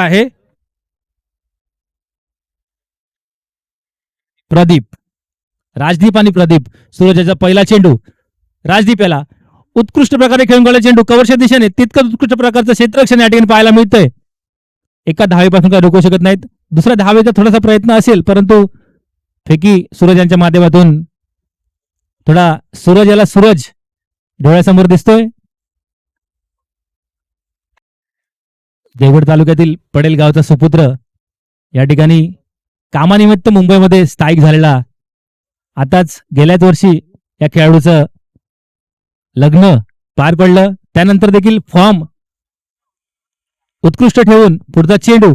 आहे? प्रदीप. राजदीप आणि प्रदीप. सूरजाचा पहिला चेंडू. राजदीप याला. उत्कृष्ट प्रकारे खेळून गेला चेंडू. कवरच्या दिशेने तितकंच उत्कृष्ट प्रकारचं क्षेत्ररक्षण या ठिकाणी पाहायला मिळतंय. एका धावेपासून काय रोखू शकत नाहीत. दुसऱ्या धावेचा थोडासा प्रयत्न असेल परंतु फेकी सूरज यांच्या माध्यमातून थोडा सूरज याला सूरज डोळ्यासमोर दिसतोय. देवगड तालुक्यातील पडेल गावचा सुपुत्र या ठिकाणी कामानिमित्त मुंबईमध्ये स्थायिक झालेला. आताच गेल्याच वर्षी या खेळाडूचं लग्न पार पडलं. त्यानंतर देखील फॉर्म उत्कृष्ट ठेवून पुढचा चेंडू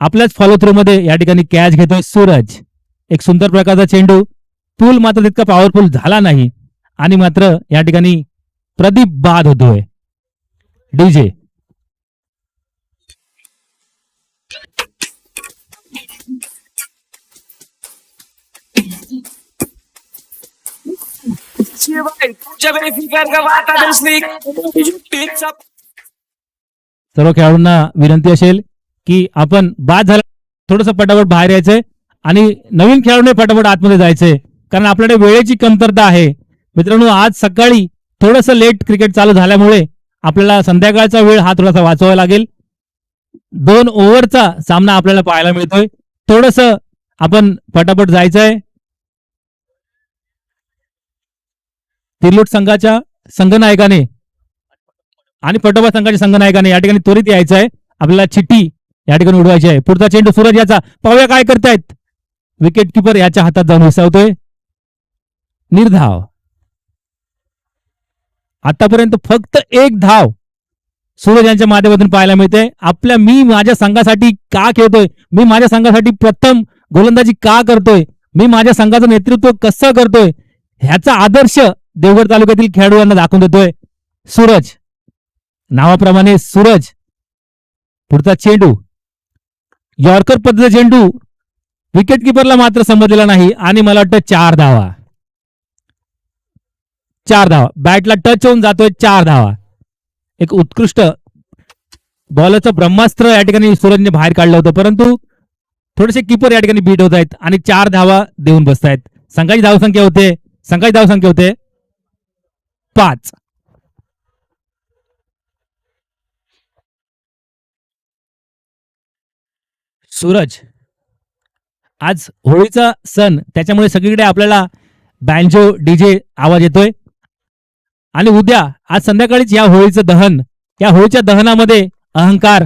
आपल्याच फॉलो थ्रू मध्ये या ठिकाणी कॅच घेतोय सूरज. एक सुंदर प्रकारचा चेंडू. पूल मात्र तितका पॉवरफुल झाला नाही. आणि मात्र या ठिकाणी प्रदीप बाद होतोय. डीजे सर्व खेळाडूंना विनंती असेल की आपण बाद झाला थोडस पटापट बाहेर यायचंय आणि नवीन खेळाडूने पटापट आतमध्ये जायचंय. कारण आपल्याकडे वेळेची कमतरता आहे. मित्रांनो आज सकाळी थोडस लेट क्रिकेट चालू झाल्यामुळे आपल्याला संध्याकाळचा वेळ हा थोडासा वाचवावा लागेल. दोन ओव्हरचा सामना आपल्याला पाहायला मिळतोय. थोडस आपण पटापट जायचंय. तिरलोट संघाच्या संघनायकाने आणि पटोबा संघाच्या संघनायकाने या ठिकाणी त्वरित यायचं आहे. आपल्याला चिठ्ठी या ठिकाणी उडवायची आहे. पुढचा चेंडू सूरज याचा. पाहूया काय करतायत. विकेट किपर याच्या हातात जाऊन विसावतोय. निर्धाव. आतापर्यंत फक्त एक धाव सूरज यांच्या माध्यमातून पाहायला मिळते. आपल्या मी माझ्या संघासाठी का खेळतोय? मी माझ्या संघासाठी प्रथम गोलंदाजी का करतोय? मी माझ्या संघाचं नेतृत्व कसं करतोय? ह्याचा आदर्श देवगड तालुक्यातील खेळाडूंना दाखवून देतोय सूरज. नावाप्रमाणे सूरज. पुढचा चेंडू. यॉर्कर पद्धतीचा चेंडू. विकेट किपरला मात्र समजलेला नाही आणि मला वाटतं चार धावा. चार धावा. बॅटला टच होऊन जातोय चार धावा. एक उत्कृष्ट बॉलरचं ब्रह्मास्त्र या ठिकाणी सूरजने बाहेर काढलं होतं परंतु थोडेसे किपर या ठिकाणी बीट होत आहेत आणि चार धावा देऊन बसतायत. संघाची धावसंख्या होते. संघाची धावसंख्या होते. पाच. सूरज आज होळीचा सण त्याच्यामुळे सगळीकडे आपल्याला बँजो डीजे आवाज येतोय. आणि उद्या आज संध्याकाळीच या होळीचं दहन या होळीच्या दहनामध्ये अहंकार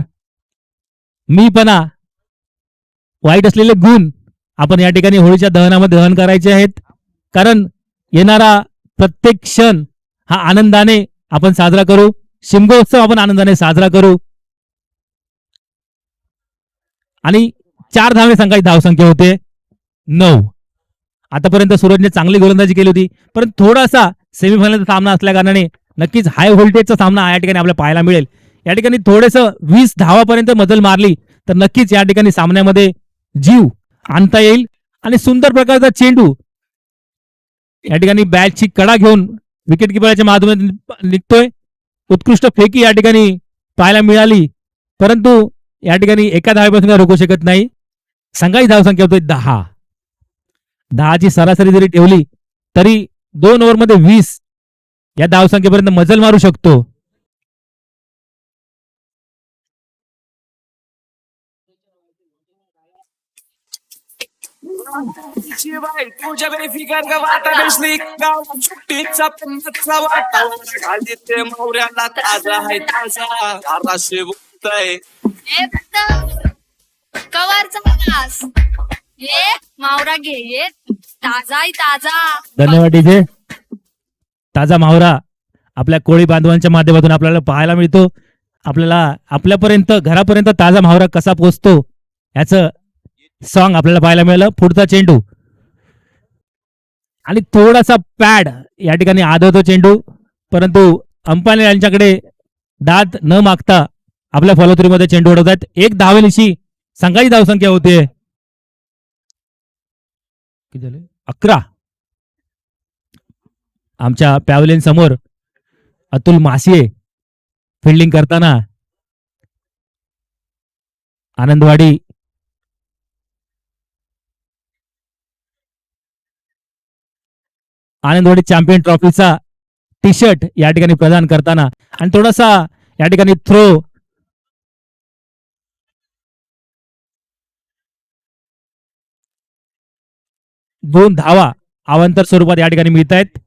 मीपणा वाईट असलेले गुण आपण या ठिकाणी होळीच्या दहनामध्ये दहन करायचे आहेत. कारण येणारा प्रत्येक क्षण हा आनंदाने आपण साजरा करू. शिमगोत्सव आपण आनंदाने साजरा करू. आणि चार धावे संघाची धावसंख्या होते नऊ. आतापर्यंत सूरजने चांगली गोलंदाजी केली होती. परंतु थोडासा सेमीफायनलचा सामना असल्या कारणाने नक्कीच हाय व्होल्टेजचा सामना या ठिकाणी आपल्याला पाहायला मिळेल. या ठिकाणी थोडंसं वीस धावापर्यंत मजल मारली तर नक्कीच या ठिकाणी सामन्यामध्ये जीव आणता येईल. आणि सुंदर प्रकारचा चेंडू. या ठिकाणी बॅटची कडा घेऊन विकेट किपराच्या माध्यमातून निघतोय. उत्कृष्ट फेकी या ठिकाणी पाहायला मिळाली. परंतु या ठिकाणी एका धावेपासून काय रोखू शकत नाही. संघाची धावसंख्या होतोय दहा. दहाची सरासरी जरी ठेवली तरी दोन ओव्हरमध्ये वीस या धावसंख्येपर्यंत मजल मारू शकतो. शिवाय तुझ्या बेफिकर का वाटा सुट्टीचा वाटा ताजा आहे ताजा. धाराशे बुकताय एकदम कवरचा ग्लास ये मावरा घे ये. ताजा आहे ताजा. धन्यवाद डीजे. ताजा मावरा. आपल्या कोळी बांधवांच्या माध्यमातून आपल्याला पाहायला मिळतो. आपल्याला आपल्यापर्यंत घरापर्यंत ताजा मावरा कसा पोचतो याचं सॉन्ग आपल्याला पाहायला मिळालं. पुढचा चेंडू. आणि थोडासा पॅड. या ठिकाणी आदळतो चेंडू. परंतु अंपायर यांच्याकडे दाद न मागता आपल्या फॉलोथ्रीमध्ये चेंडू उडवतात. एक धावेनिशी संघाची धावसंख्या होते किती झाले? अकरा. आमच्या पॅव्हलियन समोर अतुल मासिये फिल्डिंग करताना आनंदवाडी आनंदवाडी चॅम्पियन ट्रॉफीचा टी शर्ट या ठिकाणी प्रदान करताना आणि थोडासा या ठिकाणी थ्रो दोन धावा अवांतर स्वरूपात या ठिकाणी मिळत आहेत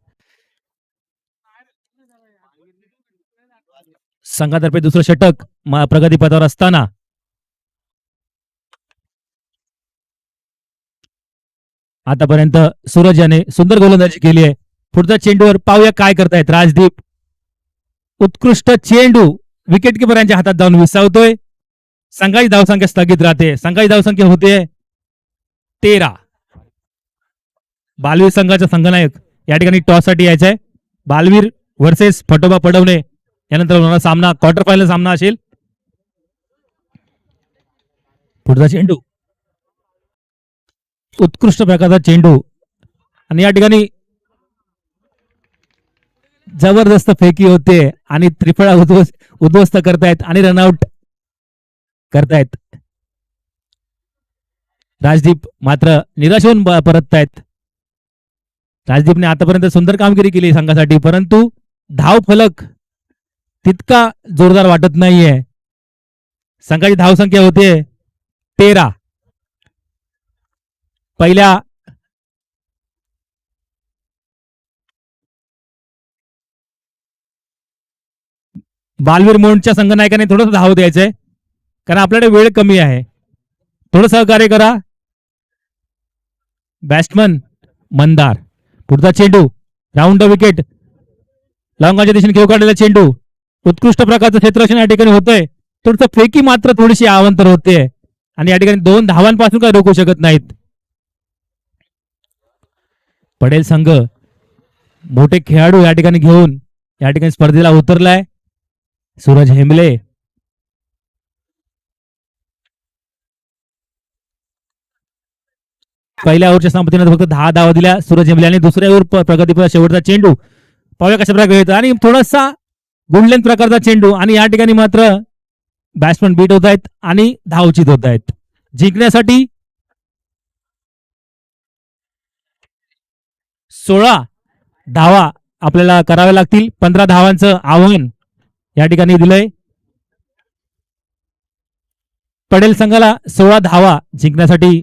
संघातर्फे दुसरं षटक प्रगतीपथावर असताना आतापर्यंत सूरज याने सुंदर गोलंदाजी केली आहे. पुढच्या चेंडूवर पाहूया काय करतायत राजदीप. उत्कृष्ट चेंडू विकेट किपर यांच्या हातात जाऊन विसावतोय. संघाची धावसंख्या स्थगित राहते. संघाची धावसंख्या होते तेरा. बालवीर संघाचा संघनायक या ठिकाणी टॉससाठी यायचा आहे बालवीर वर्सेस फटोबा पडवणे यानंतर होणारा सामना क्वार्टर फायनल सामना असेल. पुढचा चेंडू उत्कृष्ट प्रकारचा चेंडू. आणि या ठिकाणी जबरदस्त फेकी होते आणि त्रिफळा उद्ध्वस्त उद्ध्वस्त करतायत आणि रनआउट करतायत. राजदीप मात्र निराश होऊन परततायत. राजदीपने आतापर्यंत सुंदर कामगिरी केली संघासाठी परंतु धाव फलक तितका जोरदार वाटत नाहीये. संघाची धावसंख्या होते तेरा. पहिल्या बालवीर मोंडच्या संघनायकाने थोडंसं धाव द्यायचंय कारण आपल्याकडे वेळ कमी आहे. थोडं सहकार्य करा. बॅट्समन मंदार पुढचा चेंडू राऊंड विकेट. लवंगाच्या दिशेने खेळ काढलेला चेंडू. उत्कृष्ट प्रकारचं क्षेत्ररक्षण या ठिकाणी होतंय. थोडस फेकी मात्र थोडीशी आवंतर होते आणि या ठिकाणी दोन धावांपासून काय रोखू शकत नाहीत. पडेल संघ. मोठे खेळाडू या ठिकाणी घेऊन या ठिकाणी स्पर्धेला उतरलाय. सूरज हेमले. पहिल्या ओव्हरच्या संपत्तीनं फक्त दहा धावा दिल्या सूरज हेमले आणि दुसऱ्या ओव्हर प्रगतीपदा शेवटचा चेंडू. पाहूया कशा प्रकारे येतो आणि थोडासा गुंडलेन प्रकारचा चेंडू आणि या ठिकाणी मात्र बॅट्समन बीट होत आहेत आणि धावचित होत आहेत. जिंकण्यासाठी सोळा धावा आपल्याला कराव्या लागतील. पंधरा धावांचं आव्हान या ठिकाणी दिलंय. पडेल संघाला सोळा धावा जिंकण्यासाठी.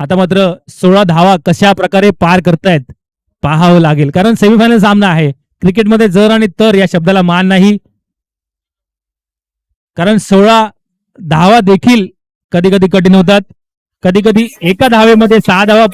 आता मात्र सोळा धावा कशा प्रकारे पार करतायत पाहावं लागेल. कारण सेमीफायनल सामना आहे. क्रिकेटमध्ये जर आणि तर या शब्दाला मान नाही. कारण सोळा धावा देखील कधी कधी कठीण होतात. कधी कधी एका धावेमध्ये सहा धावा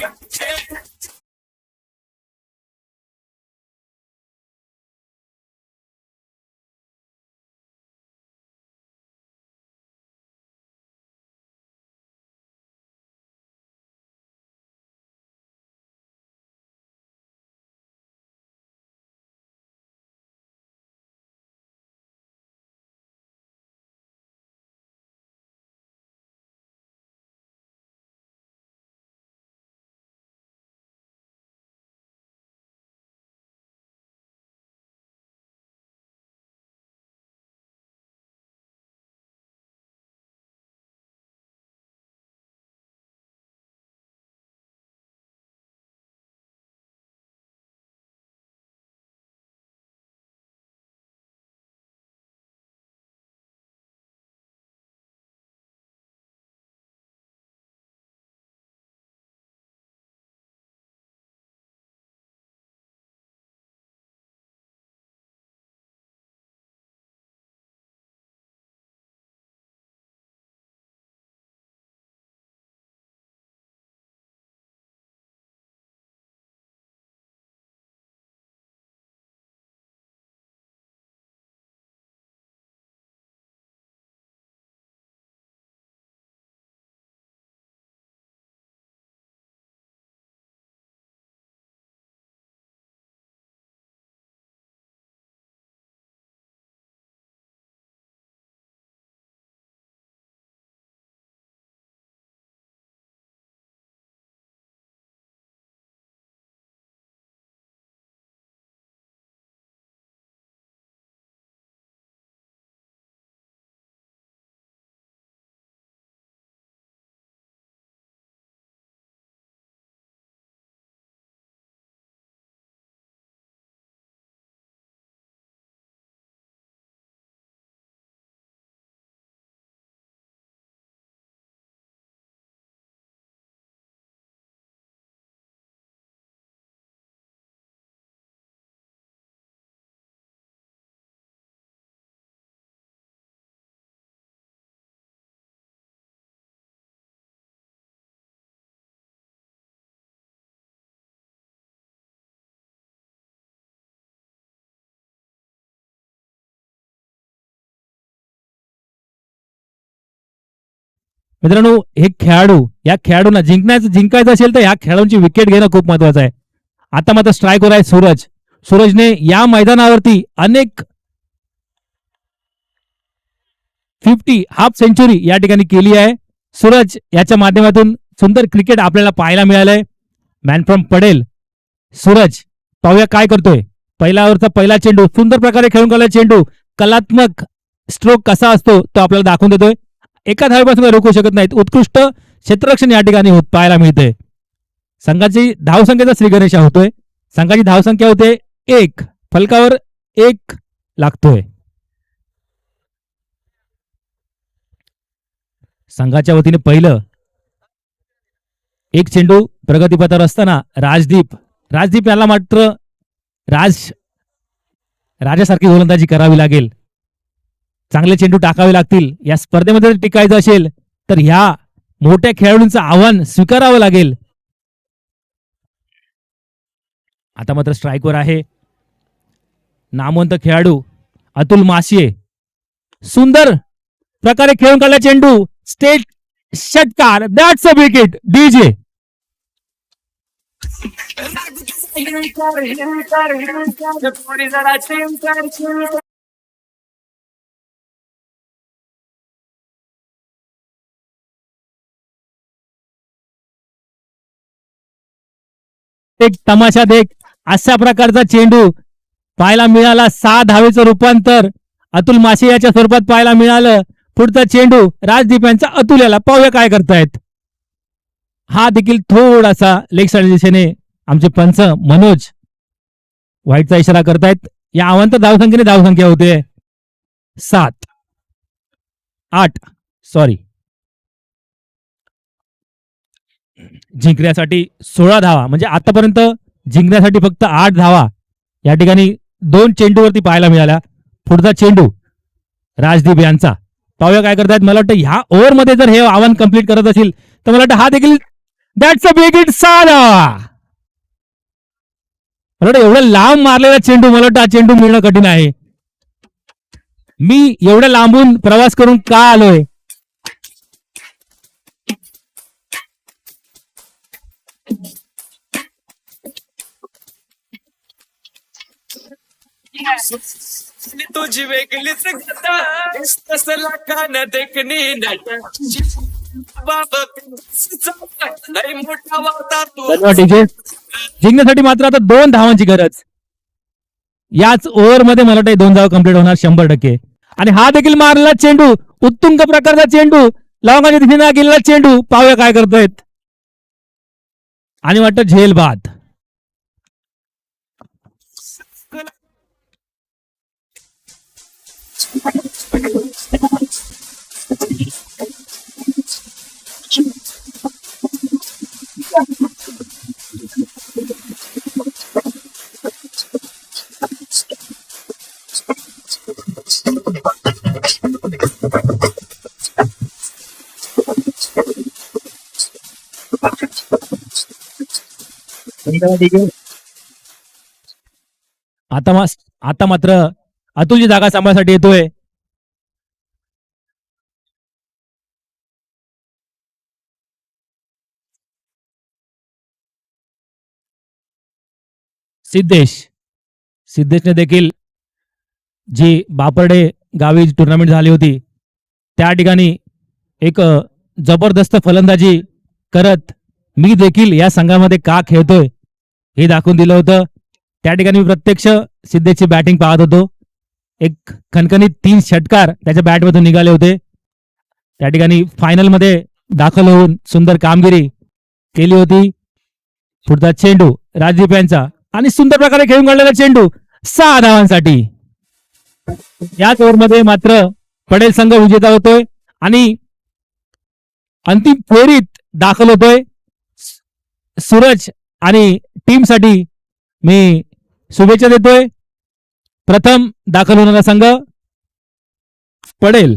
मित्रांनो हे खेळाडू या खेळाडूंना जिंकण्याचं जिंकायचं असेल तर या खेळाडूंची विकेट घेणं खूप महत्वाचं आहे. आता मात्र स्ट्राईकवर आहे सूरज. सूरजने या मैदानावरती अनेक फिफ्टी हाफ सेंचुरी या ठिकाणी केली आहे. सूरज याच्या माध्यमातून सुंदर क्रिकेट आपल्याला पाहायला मिळालंय. मॅन फ्रॉम पडेल सूरज पाहूया काय करतोय. पहिल्यावरचा पहिला चेंडू सुंदर प्रकारे खेळून गेला चेंडू. कलात्मक स्ट्रोक कसा असतो तो आपल्याला दाखवून देतोय. एका धावेपासून रोखू शकत नाहीत. उत्कृष्ट क्षेत्ररक्षण या ठिकाणी होत पाहायला मिळते संघाची धावसंख्येचा श्रीगणेशा होतोय. संघाची धावसंख्या होते एक. फलकावर एक लागतोय. संघाच्या वतीने पहिलं एक चेंडू प्रगतीपथावर असताना राजदीप. राजदीप याला मात्र राज राजासारखी गोलंदाजी करावी लागेल. चांगले चेंडू टाकावे लागतील या स्पर्धेमध्ये जर टिकायचं असेल तर ह्या मोठ्या खेळाडूंचं आव्हान स्वीकारावं लागेल. आता मात्र स्ट्राईकवर आहे. नामवंत खेळाडू अतुल माशिये सुंदर प्रकारे खेळून काढला चेंडू. स्टेट षटकार दॅट्स अ विकेट डीजे एक तमाशा देख. अशा प्रकारचा चेंडू पाहायला मिळाला. सहा धावेचं रूपांतर. अतुल माशे याच्या स्वरूपात पाहायला मिळालं. पुढचा चेंडू राजदीप यांचा अतुल याला पाहूया काय करतायत. हा देखील थोडासा लेग साईड दिशेने आमचे पंच मनोज व्हाईटचा इशारा करतायत. या अवंत धावसंख्येने धावसंख्या होते. सात आठ सॉरी जिंकण्यासाठी सोळा धावा. म्हणजे आतापर्यंत जिंकण्यासाठी फक्त आठ धावा या ठिकाणी दोन चेंडूवरती पाहायला मिळाल्या. पुढचा चेंडू राजदीप यांचा. पाहूया काय करतायत. मला वाटतं ह्या ओव्हरमध्ये जर हे आव्हान कंप्लीट करत असेल तर मला वाटतं हा देखील दॅट्स अ बिग इट सहा धावा मला वाटतं एवढा लांब मारलेला चेंडू मला वाटतं हा चेंडू मिळणं कठीण आहे. मी एवढ्या लांबून प्रवास करून का आलोय? तुझी वेगळीच गदा तसला कान देखणी नट बाबा लय मोठा वाटा तू. जिंकण्यासाठी मात्र आता दोन धावांची गरज. याच ओव्हरमध्ये मला वाटतं दोन धाव कंप्लीट होणार शंभर टक्के. आणि हा देखील मारला चेंडू. उत्तुंग प्रकारचा चेंडू. लवंगाच्या दिशेने गेलेला चेंडू. पाहूया काय करतोयत. आणि वाटतं झेल बाद आता मास आता मात्र अतुलची जागा सांभाळण्यासाठी येतोय. सिद्धेश. सिद्धेशने देखील जी बापर्डे गावी टुर्नामेंट झाली होती त्या ठिकाणी एक जबरदस्त फलंदाजी करत मी देखील या संघामध्ये का खेळतोय हे दाखवून दिलं होतं. त्या ठिकाणी मी प्रत्यक्ष सिद्धेशची बॅटिंग पाहत होतो. एक खणखणीत तीन षटकार त्याच्या बॅटमधून निघाले होते. त्या ठिकाणी फायनलमध्ये दाखल होऊन सुंदर कामगिरी केली होती. पुढचा चेंडू राजदीप यांचा आणि सुंदर प्रकारे खेळून काढलेला चेंडू सहा धावांसाठी. याच ओव्हरमध्ये मात्र पडेल संघ विजेता होतोय आणि अंतिम फेरीत दाखल होतोय. सूरज आणि टीमसाठी मी शुभेच्छा देतोय. प्रथम दाखल होणारा संघ पडेल.